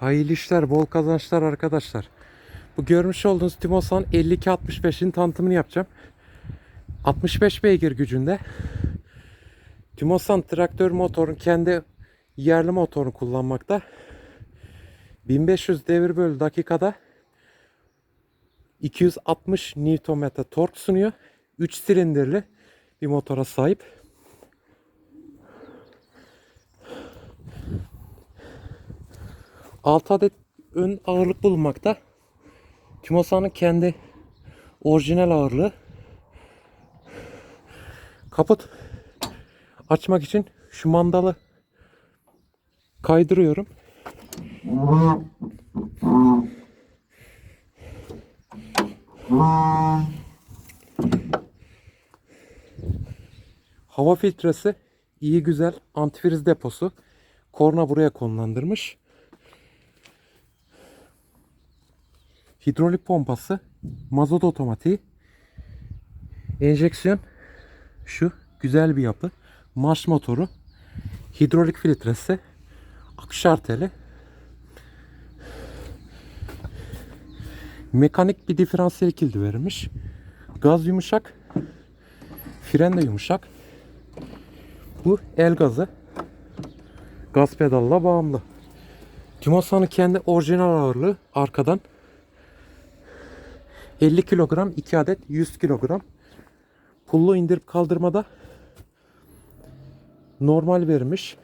Hayırlı işler, bol kazançlar arkadaşlar. Bu görmüş olduğunuz Timosan 5265'in tanıtımını yapacağım. 65 beygir gücünde. Timosan traktör motorun kendi yerli motorunu kullanmakta. 1500 devir bölü dakikada 260 Nm tork sunuyor. 3 silindirli bir motora sahip. Altı adet ön ağırlık bulunmakta. Timosan'ın kendi orijinal ağırlığı. Kaput açmak için şu mandalı kaydırıyorum. Hava filtresi iyi güzel antifriz deposu. Korna buraya konumlandırmış. Hidrolik pompası, mazot otomatiği, enjeksiyon şu güzel bir yapı. Marş motoru, hidrolik filtresi, akışar teli, mekanik bir diferansiyel kilidi verilmiş. Gaz yumuşak, fren de yumuşak. Bu el gazı. Gaz pedalla bağımlı. Timosan'ın kendi orijinal ağırlığı arkadan 50 kilogram 2 adet 100 kilogram. Pullu indirip kaldırmada normal vermiş.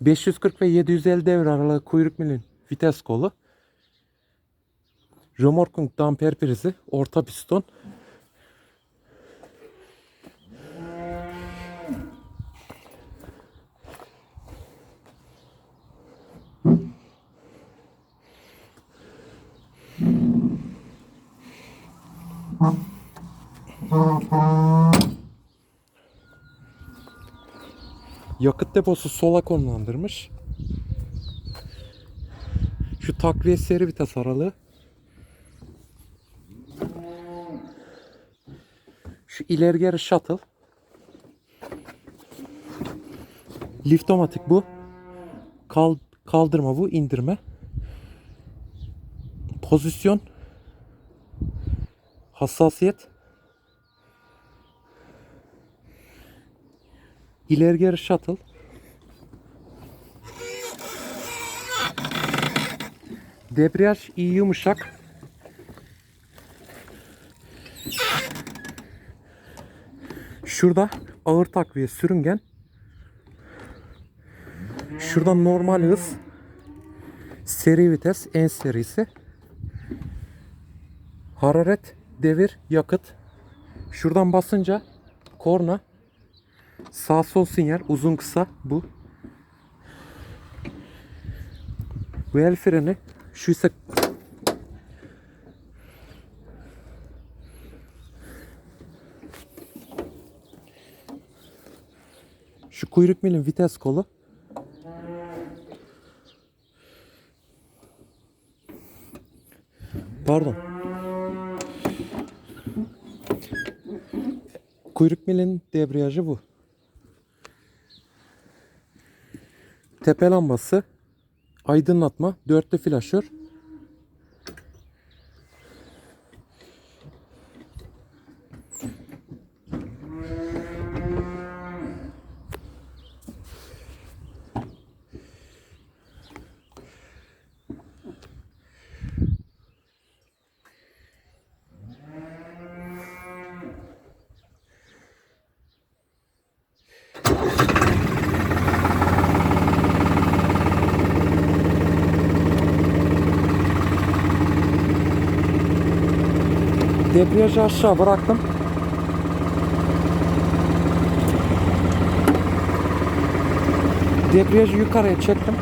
540 ve 750 devre aralığı kuyruk milin vites kolu. Römorkun damper prizi, orta piston. Yakıt deposu sola konumlandırmış. Şu takviye seri vites aralığı. Şu ileri geri shuttle. Liftomatik bu. Kal kaldırma bu, indirme. Pozisyon. Hassasiyet. İleri geri shuttle. Debriyaj iyi yumuşak. Şurada ağır takviye sürüngen. Şurada normal hız. Seri vites en serisi. Hararet, devir, yakıt. Şuradan basınca korna. Sağ sol sinyal uzun kısa bu. Bu el freni. Şu ise Şu kuyruk milin vites kolu. Pardon. Kuyruk milin debriyajı bu. Tepe lambası, aydınlatma, dörtlü flaşör. Debriyajı aşağı bıraktım. Debriyajı yukarıya çektim.